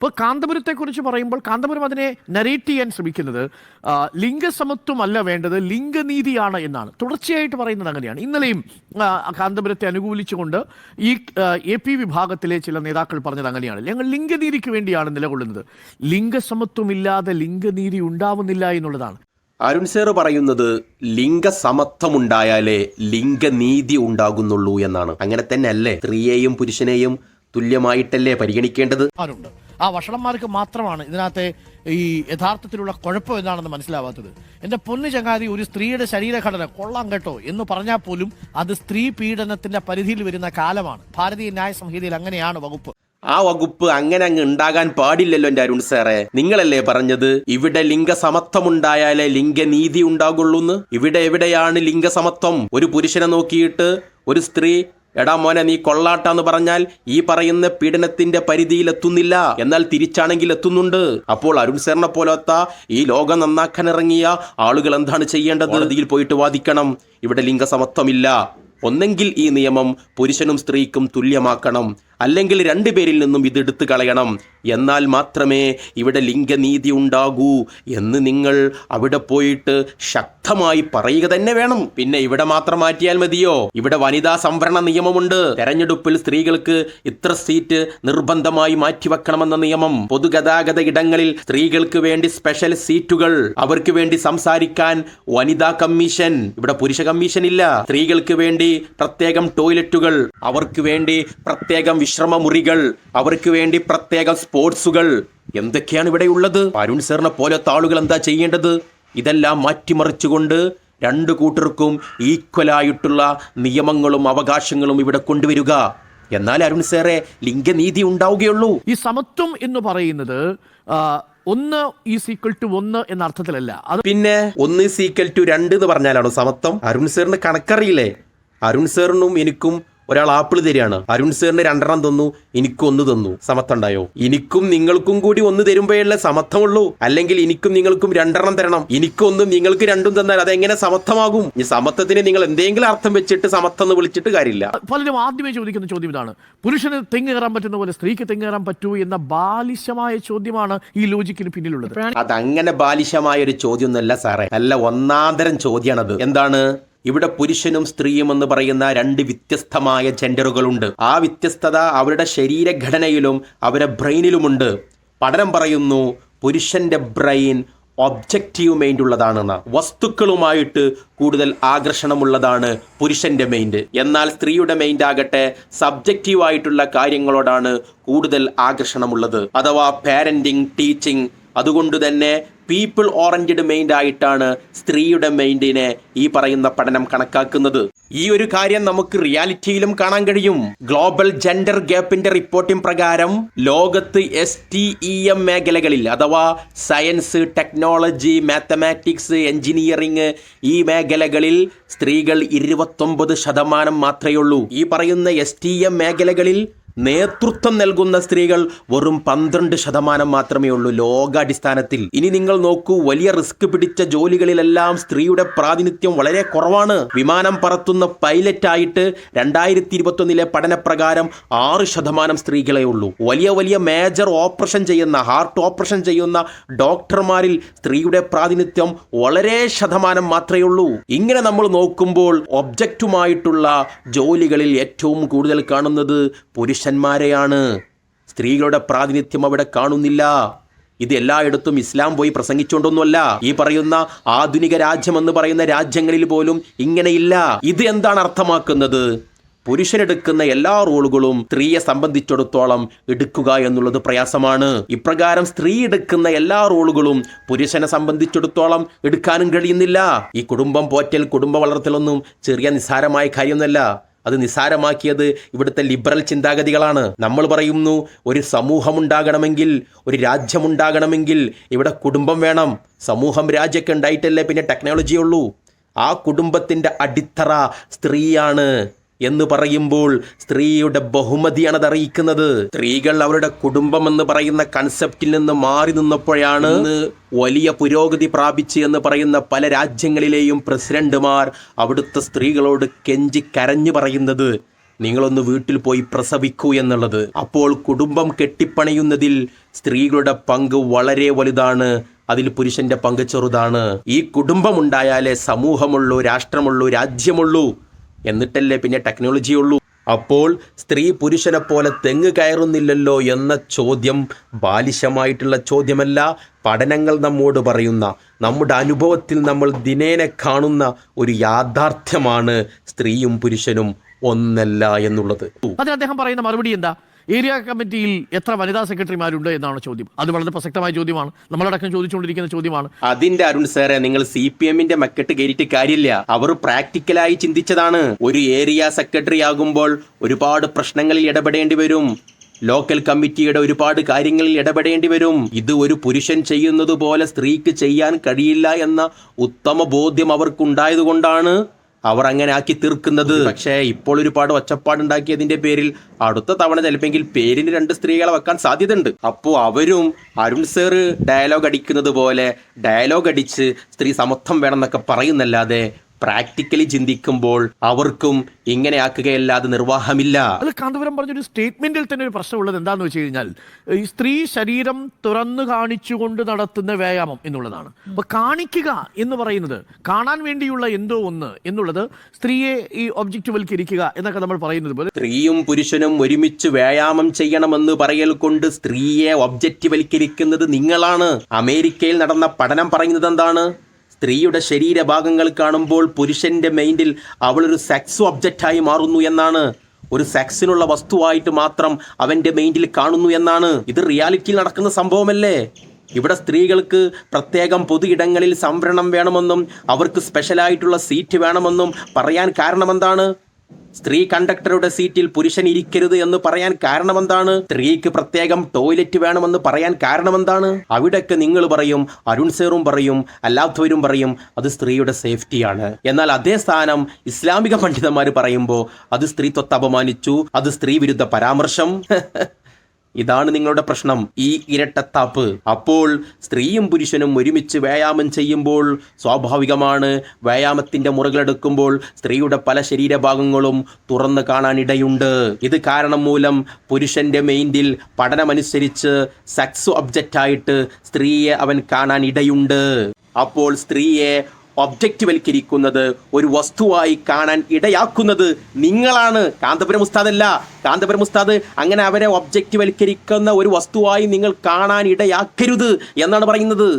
ഇപ്പോൾ കാന്തപുരത്തെക്കുറിച്ച് പറയുമ്പോൾ കാന്തപുരം അതിനെ നരേറ്റ് ചെയ്യാൻ ശ്രമിക്കുന്നത് ലിംഗസമത്വം ലിംഗസമത്വമല്ല വേണ്ടത് ലിംഗനീതിയാണ് എന്നാണ്. തുടർച്ചയായിട്ട് പറയുന്നത് അങ്ങനെയാണ്. ഇന്നലെയും കാന്തപുരത്തെ അനുകൂലിച്ചുകൊണ്ട് ഈ എ പി വിഭാഗത്തിലെ ചില നേതാക്കൾ പറഞ്ഞത് അങ്ങനെയാണ്. ഞങ്ങൾ ലിംഗനീതിക്ക് വേണ്ടിയാണ് നിലകൊള്ളുന്നത്. ലിംഗസമത്വമില്ലാതെ ലിംഗനീതി ഉണ്ടാവുന്നില്ല എന്നുള്ളതാണ്. അരുൺ സേർ പറയുന്നത് ലിംഗസമത്വമുണ്ടായാലേ ലിംഗനീതി ഉണ്ടാകുന്നുള്ളൂ എന്നാണ്. അങ്ങനെ തന്നെ അല്ലേ സ്ത്രീയെയും പുരുഷനെയും തുല്യമായിട്ടല്ലേ പരിഗണിക്കേണ്ടത്? ആ വഷളന്മാർക്ക് മാത്രമാണ് ഇതിനകത്തെ ഈ യഥാർത്ഥത്തിലുള്ള കുഴപ്പം എന്താണെന്ന് മനസ്സിലാവാത്തത്. എന്റെ പൊന്നു ചങ്ങാതി ഒരു സ്ത്രീയുടെ ശരീരഘടന കൊള്ളാം കേട്ടോ എന്ന് പറഞ്ഞാൽ പോലും അത് സ്ത്രീ പീഡനത്തിന്റെ പരിധിയിൽ വരുന്ന കാലമാണ്. ഭാരതീയ ന്യായ സംഹിതയിൽ അങ്ങനെയാണ് വകുപ്പ്. ആ വകുപ്പ് അങ്ങനെ അങ്ങ് ഉണ്ടാകാൻ പാടില്ലല്ലോ എന്റെ അരുൺ സാറേ. നിങ്ങളല്ലേ പറഞ്ഞത്? ഇവിടെ ലിംഗസമത്വമുണ്ടായാലേ ലിംഗനീതി ഉണ്ടാകുള്ളൂന്ന്? ഇവിടെ എവിടെയാണ് ലിംഗസമത്വം? ഒരു പുരുഷനെ നോക്കിയിട്ട് ഒരു സ്ത്രീ എടാ മോനെ നീ കൊള്ളാട്ടാന്ന് പറഞ്ഞാൽ ഈ പറയുന്ന പീഡനത്തിന്റെ പരിധിയിൽ എത്തുന്നില്ല. എന്നാൽ തിരിച്ചാണെങ്കിൽ എത്തുന്നുണ്ട്. അപ്പോൾ അരുൺ സേറിനെ പോലത്ത ഈ ലോകം നന്നാക്കാൻ ഇറങ്ങിയ ആളുകൾ എന്താണ് ചെയ്യേണ്ടത്? കോടതിയിൽ പോയിട്ട് വാദിക്കണം. ഇവിടെ ലിംഗസമത്വമില്ല. ഒന്നെങ്കിൽ ഈ നിയമം പുരുഷനും സ്ത്രീക്കും തുല്യമാക്കണം. അല്ലെങ്കിൽ രണ്ടുപേരിൽ നിന്നും ഇത് എടുത്തു കളയണം. എന്നാൽ മാത്രമേ ഇവിടെ ലിംഗനീതി ഉണ്ടാകൂ എന്ന് നിങ്ങൾ അവിടെ പോയിട്ട് ശക്തമായി പറയുക തന്നെ വേണം. പിന്നെ ഇവിടെ മാത്രം മാറ്റിയാൽ മതിയോ? ഇവിടെ വനിതാ സംവരണ നിയമമുണ്ട്. തെരഞ്ഞെടുപ്പിൽ സ്ത്രീകൾക്ക് ഇത്ര സീറ്റ് നിർബന്ധമായി മാറ്റിവെക്കണമെന്ന നിയമം. പൊതുഗതാഗത ഇടങ്ങളിൽ സ്ത്രീകൾക്ക് വേണ്ടി സ്പെഷ്യൽ സീറ്റുകൾ. അവർക്ക് വേണ്ടി സംസാരിക്കാൻ വനിതാ കമ്മീഷൻ. ഇവിടെ പുരുഷ കമ്മീഷൻ ഇല്ല. സ്ത്രീകൾക്ക് വേണ്ടി പ്രത്യേകം ടോയ്ലറ്റുകൾ. അവർക്ക് വേണ്ടി പ്രത്യേകം വിശ്രമ മുറികൾ അവർക്ക് വേണ്ടി പ്രത്യേകം സ്പോർട്സുകൾ എന്തൊക്കെയാണ് ഇവിടെ ഉള്ളത്? അരുൺ സാറിനെ പോലത്തെ ആളുകൾ എന്താ ചെയ്യേണ്ടത്? ഇതെല്ലാം മാറ്റിമറിച്ചുകൊണ്ട് രണ്ട് കൂട്ടർക്കും ഈക്വലായിട്ടുള്ള നിയമങ്ങളും അവകാശങ്ങളും ഇവിടെ കൊണ്ടുവരിക. എന്നാൽ അരുൺ സാറെ ലിംഗനീതി ഉണ്ടാവുകയുള്ളൂ. ഈ സമത്വം എന്ന് പറയുന്നത് ഒന്ന് ഈ സീക്വൽ ടു ഒന്ന് എന്ന അർത്ഥത്തിലല്ല. അത് പിന്നെ ഒന്ന് സീക്കൽ ടു രണ്ട് എന്ന് പറഞ്ഞാലാണോ സമത്വം? അരുൺ സാറിന് കണക്കറിയില്ലേ? അരുൺ സാറിനും എനിക്കും ഒരാൾ ആപ്പിൾ തരികയാണ്. അരുൺ സാറിന് രണ്ടെണ്ണം തന്നു എനിക്കും ഒന്ന് തന്നു. സമത്വം ഉണ്ടായോ? എനിക്കും നിങ്ങൾക്കും കൂടി ഒന്ന് തരുമ്പോഴല്ലേ സമത്വമുള്ളൂ. അല്ലെങ്കിൽ എനിക്കും നിങ്ങൾക്കും രണ്ടെണ്ണം തരണം. എനിക്കൊന്നും നിങ്ങൾക്ക് രണ്ടും തന്നാൽ അതെങ്ങനെ സമത്വമാകും? ഈ സമത്വത്തിന് നിങ്ങൾ എന്തെങ്കിലും അർത്ഥം വെച്ചിട്ട് സമത്വം എന്ന് വിളിച്ചിട്ട് കാര്യമില്ല. പലരും ആദ്യമേ ചോദിക്കുന്ന ചോദ്യം ഇതാണ്. പുരുഷന് തെങ്ങ് കയറാൻ പറ്റുന്ന പോലെ സ്ത്രീക്ക് തെങ്ങ് കയറാൻ പറ്റൂ എന്ന ബാലിശമായ ചോദ്യമാണ് ഈ ലോജിക്കിന് പിന്നിലുള്ളത്. അതങ്ങനെ ബാലിശമായ ഒരു ചോദ്യം ഒന്നല്ല സാറേ. നല്ല ഒന്നാന്തരം ചോദ്യമാണത് എന്താണ്? ഇവിടെ പുരുഷനും സ്ത്രീയും എന്ന് പറയുന്ന രണ്ട് വ്യത്യസ്തമായ ജെൻഡറുകളുണ്ട്. ആ വ്യത്യസ്തത അവരുടെ ശരീരഘടനയിലും അവരുടെ ബ്രെയിനിലുമുണ്ട്. പഠനം പറയുന്നു പുരുഷന്റെ ബ്രെയിൻ ഒബ്ജക്റ്റീവ് മൈൻഡ് ഉള്ളതാണെന്ന് വസ്തുക്കളുമായിട്ട് കൂടുതൽ ആകർഷണമുള്ളതാണ് പുരുഷന്റെ മൈൻഡ്. എന്നാൽ സ്ത്രീയുടെ മൈൻഡ് ആകട്ടെ സബ്ജക്റ്റീവ് ആയിട്ടുള്ള കാര്യങ്ങളോടാണ് കൂടുതൽ ആകർഷണമുള്ളത്. അഥവാ പാരന്റിങ് ടീച്ചിങ് അതുകൊണ്ട് തന്നെ പീപ്പിൾ ഓറഞ്ചഡ് മൈൻഡ് ആയിട്ടാണ് സ്ത്രീയുടെ മൈൻഡിനെ ഈ പറയുന്ന പഠനം കണക്കാക്കുന്നത്. ഈ ഒരു കാര്യം നമുക്ക് റിയാലിറ്റിയിലും കാണാൻ കഴിയും. ഗ്ലോബൽ ജെൻഡർ ഗ്യാപ്പിന്റെ റിപ്പോർട്ടിംഗ് പ്രകാരം ലോകത്ത് എസ് ടി ഇ എം മേഖലകളിൽ അഥവാ സയൻസ് ടെക്നോളജി മാത്തമാറ്റിക്സ് എഞ്ചിനീയറിംഗ് ഈ മേഖലകളിൽ സ്ത്രീകൾ ഇരുപത്തൊമ്പത് ശതമാനം മാത്രമേ ഉള്ളൂ ഈ പറയുന്ന എസ് ടി എം മേഖലകളിൽ നേതൃത്വം നൽകുന്ന സ്ത്രീകൾ വെറും പന്ത്രണ്ട് ശതമാനം മാത്രമേ ഉള്ളൂ ലോകാടിസ്ഥാനത്തിൽ. ഇനി നിങ്ങൾ നോക്കൂ വലിയ റിസ്ക് പിടിച്ച ജോലികളിലെല്ലാം സ്ത്രീയുടെ പ്രാതിനിധ്യം വളരെ കുറവാണ്. വിമാനം പറത്തുന്ന പൈലറ്റ് ആയിട്ട് രണ്ടായിരത്തി ഇരുപത്തൊന്നിലെ പഠനപ്രകാരം ആറ് ശതമാനം സ്ത്രീകളെ ഉള്ളൂ. വലിയ വലിയ മേജർ ഓപ്പറേഷൻ ചെയ്യുന്ന ഹാർട്ട് ഓപ്പറേഷൻ ചെയ്യുന്ന ഡോക്ടർമാരിൽ സ്ത്രീയുടെ പ്രാതിനിധ്യം വളരെ ശതമാനം മാത്രമേ ഉള്ളൂ. ഇങ്ങനെ നമ്മൾ നോക്കുമ്പോൾ ഒബ്ജക്റ്റുമായിട്ടുള്ള ജോലികളിൽ ഏറ്റവും കൂടുതൽ കാണുന്നത് പുരുഷന്മാരെയാണ്. സ്ത്രീകളുടെ പ്രാതിനിധ്യം അവിടെ കാണുന്നില്ല. ഇത് എല്ലായിടത്തും ഇസ്ലാം പോയി പ്രസംഗിച്ചുകൊണ്ടൊന്നുമല്ല. ഈ പറയുന്ന ആധുനിക രാജ്യം എന്ന് പറയുന്ന രാജ്യങ്ങളിൽ പോലും ഇങ്ങനെയില്ല. ഇത് എന്താണ് അർത്ഥമാക്കുന്നത്? പുരുഷനെടുക്കുന്ന എല്ലാ റോളുകളും സ്ത്രീയെ സംബന്ധിച്ചിടത്തോളം എടുക്കുക എന്നുള്ളത് പ്രയാസമാണ്. ഇപ്രകാരം സ്ത്രീ എടുക്കുന്ന എല്ലാ റോളുകളും പുരുഷനെ സംബന്ധിച്ചിടത്തോളം എടുക്കാനും കഴിയുന്നില്ല. ഈ കുടുംബം പോറ്റൽ കുടുംബ വളർത്തലൊന്നും ചെറിയ നിസ്സാരമായ കാര്യമൊന്നുമല്ല. അത് നിസാരമാക്കിയത് ഇവിടുത്തെ ലിബറൽ ചിന്താഗതികളാണ്. നമ്മൾ പറയുന്നു ഒരു സമൂഹം ഉണ്ടാകണമെങ്കിൽ ഒരു രാജ്യമുണ്ടാകണമെങ്കിൽ ഇവിടെ കുടുംബം വേണം. സമൂഹം രാജ്യമൊക്കെ ഉണ്ടായിട്ടല്ലേ പിന്നെ ടെക്നോളജി ഉള്ളൂ? ആ കുടുംബത്തിന്റെ അടിത്തറ സ്ത്രീയാണ്. എന്ന് പറയുമ്പോൾ സ്ത്രീയുടെ ബഹുമതിയാണ് അത് അറിയിക്കുന്നത് സ്ത്രീകൾ അവരുടെ കുടുംബം എന്ന് പറയുന്ന കൺസെപ്റ്റിൽ നിന്ന് മാറി നിന്നപ്പോഴാണ് വലിയ പുരോഗതി പ്രാപിച്ചു എന്ന് പറയുന്ന പല രാജ്യങ്ങളിലെയും പ്രസിഡന്റുമാർ അവിടുത്തെ സ്ത്രീകളോട് കെഞ്ചി കരഞ്ഞു പറയുന്നത്. നിങ്ങളൊന്ന് വീട്ടിൽ പോയി പ്രസവിക്കൂ എന്നുള്ളത്. അപ്പോൾ കുടുംബം കെട്ടിപ്പണിയുന്നതിൽ സ്ത്രീകളുടെ പങ്ക് വളരെ വലുതാണ്. അതിൽ പുരുഷന്റെ പങ്ക് ചെറുതാണ്. ഈ കുടുംബമുണ്ടായാലേ സമൂഹമുള്ളൂ രാഷ്ട്രമുള്ളൂ രാജ്യമുള്ളൂ. എന്നിട്ടല്ലേ പിന്നെ ടെക്നോളജി ഉള്ളൂ അപ്പോൾ സ്ത്രീ പുരുഷനെ പോലെ തെങ്ങ് കയറുന്നില്ലല്ലോ എന്ന ചോദ്യം ബാലിശമായിട്ടുള്ള ചോദ്യമല്ല പഠനങ്ങൾ നമ്മോട് പറയുന്ന നമ്മുടെ അനുഭവത്തിൽ നമ്മൾ ദിനേനെ കാണുന്ന ഒരു യാഥാർത്ഥ്യമാണ് സ്ത്രീയും പുരുഷനും ഒന്നല്ല എന്നുള്ളത്. അതിന് അദ്ദേഹം പറയുന്ന മറുപടി എന്താ? ഏരിയ കമ്മിറ്റിയിൽ എത്ര വനിതാ സെക്രട്ടറിമാരുണ്ട് എന്നാണ് ചോദ്യം. അത് വളരെ പ്രസക്തമായ ചോദ്യമാണ്. നമ്മളടക്കം ചോദിച്ചുകൊണ്ടിരിക്കുന്ന ചോദ്യമാണ്. അതിന്റെ അരുൺ സാറെ നിങ്ങൾ സി പി എമ്മിന്റെ മക്കെട്ട് കയറിയിട്ട് കാര്യമില്ല. അവർ പ്രാക്ടിക്കലായി ചിന്തിച്ചതാണ്. ഒരു ഏരിയ സെക്രട്ടറി ആകുമ്പോൾ ഒരുപാട് പ്രശ്നങ്ങളിൽ ഇടപെടേണ്ടി വരും. ലോക്കൽ കമ്മിറ്റിയുടെ ഒരുപാട് കാര്യങ്ങളിൽ ഇടപെടേണ്ടി വരും. ഇത് ഒരു പുരുഷൻ ചെയ്യുന്നത് പോലെ സ്ത്രീക്ക് ചെയ്യാൻ കഴിയില്ല എന്ന ഉത്തമ ബോധ്യം അവർക്കുണ്ടായതുകൊണ്ടാണ് അവർ അങ്ങനെ ആക്കി തീർക്കുന്നത്. പക്ഷേ ഇപ്പോൾ ഒരുപാട് ഒച്ചപ്പാടുണ്ടാക്കിയതിന്റെ പേരിൽ അടുത്ത തവണ ചിലപ്പെങ്കിൽ പേരിന് രണ്ട് സ്ത്രീകളെ വെക്കാൻ സാധ്യതയുണ്ട്. അപ്പോൾ അവരും അരുൺ സേർ ഡയലോഗ് അടിക്കുന്നത് പോലെ ഡയലോഗ് അടിച്ച് സ്ത്രീ സമത്വം വേണമെന്നൊക്കെ പറയുന്നല്ലാതെ പ്രാക്ടിക്കലി ചിന്തിക്കുമ്പോൾ അവർക്കും ഇങ്ങനെ ആക്കുകയല്ലാതെ നിർവാഹമില്ല. അത് കാന്തപുരം പറഞ്ഞൊരു സ്റ്റേറ്റ്മെന്റിൽ തന്നെ ഒരു പ്രശ്നമുള്ളത് എന്താണെന്ന് വെച്ച് കഴിഞ്ഞാൽ ഈ സ്ത്രീ ശരീരം തുറന്നു കാണിച്ചുകൊണ്ട് നടത്തുന്ന വ്യായാമം എന്നുള്ളതാണ്. അപ്പൊ കാണിക്കുക എന്ന് പറയുന്നത് കാണാൻ വേണ്ടിയുള്ള എന്തോ ഒന്ന് എന്നുള്ളത് സ്ത്രീയെ ഈ ഒബ്ജക്റ്റുവൽക്കരിക്കുക എന്നൊക്കെ നമ്മൾ പറയുന്നത് പോലെ സ്ത്രീയും പുരുഷനും ഒരുമിച്ച് വ്യായാമം ചെയ്യണമെന്ന് പറയൽ കൊണ്ട് സ്ത്രീയെ ഒബ്ജക്റ്റിവൽക്കരിക്കുന്നത് നിങ്ങളാണ്. അമേരിക്കയിൽ നടന്ന പഠനം പറയുന്നത് എന്താണ്? സ്ത്രീയുടെ ശരീരഭാഗങ്ങൾ കാണുമ്പോൾ പുരുഷന്റെ മൈൻഡിൽ അവളൊരു സെക്സ് ഒബ്ജക്റ്റായി മാറുന്നു എന്നാണ്. ഒരു സെക്സിനുള്ള വസ്തുവായിട്ട് മാത്രം അവന്റെ മൈൻഡിൽ കാണുന്നു എന്നാണ്. ഇത് റിയാലിറ്റിയിൽ നടക്കുന്ന സംഭവമല്ലേ? ഇവിടെ സ്ത്രീകൾക്ക് പ്രത്യേകം പൊതു ഇടങ്ങളിൽ സംവരണം വേണമെന്നും അവർക്ക് സ്പെഷ്യലായിട്ടുള്ള സീറ്റ് വേണമെന്നും പറയാൻ കാരണമെന്താണ്? സ്ത്രീ കണ്ടക്ടറുടെ സീറ്റിൽ പുരുഷൻ ഇരിക്കരുത് എന്ന് പറയാൻ കാരണമെന്താണ്? സ്ത്രീക്ക് പ്രത്യേകം ടോയ്ലറ്റ് വേണമെന്ന് പറയാൻ കാരണമെന്താണ്? അവിടെയൊക്കെ നിങ്ങൾ പറയും അരുൺ സേറും പറയും അല്ലാത്തവരും പറയും അത് സ്ത്രീയുടെ സേഫ്റ്റിയാണ്. എന്നാൽ അതേ സ്ഥാനം ഇസ്ലാമിക പണ്ഡിതന്മാർ പറയുമ്പോൾ അത് സ്ത്രീത്വത്തെ അപമാനിച്ചു അത് സ്ത്രീ വിരുദ്ധ പരാമർശം. ഇതാണ് നിങ്ങളുടെ പ്രശ്നം. ഈ ഇരട്ടത്താപ്പ്. അപ്പോൾ സ്ത്രീയും പുരുഷനും ഒരുമിച്ച് വ്യായാമം ചെയ്യുമ്പോൾ സ്വാഭാവികമാണ്. വ്യായാമത്തിന്റെ മുറകളെടുക്കുമ്പോൾ സ്ത്രീയുടെ പല ശരീരഭാഗങ്ങളും തുറന്നു കാണാനിടയുണ്ട്. ഇത് കാരണം മൂലം പുരുഷന്റെ മൈൻഡിൽ പഠനമനുസരിച്ച് സെക്സ് ഒബ്ജക്റ്റായിട്ട് സ്ത്രീയെ അവൻ കാണാനിടയുണ്ട്. അപ്പോൾ സ്ത്രീയെ ഒബ്ജക്റ്റിവൽക്കരിക്കുന്നത് ഒരു വസ്തുവായി കാണാൻ ഇടയാക്കുന്നത് നിങ്ങളാണ്. കാന്തപുരം ഉസ്താദല്ല. കാന്തപുരം ഉസ്താദ് അങ്ങനെ അവരെ ഒബ്ജക്റ്റിവൽക്കരിക്കുന്ന ഒരു വസ്തുവായി നിങ്ങൾ കാണാൻ ഇടയാക്കരുത് എന്നാണ് പറയുന്നത്.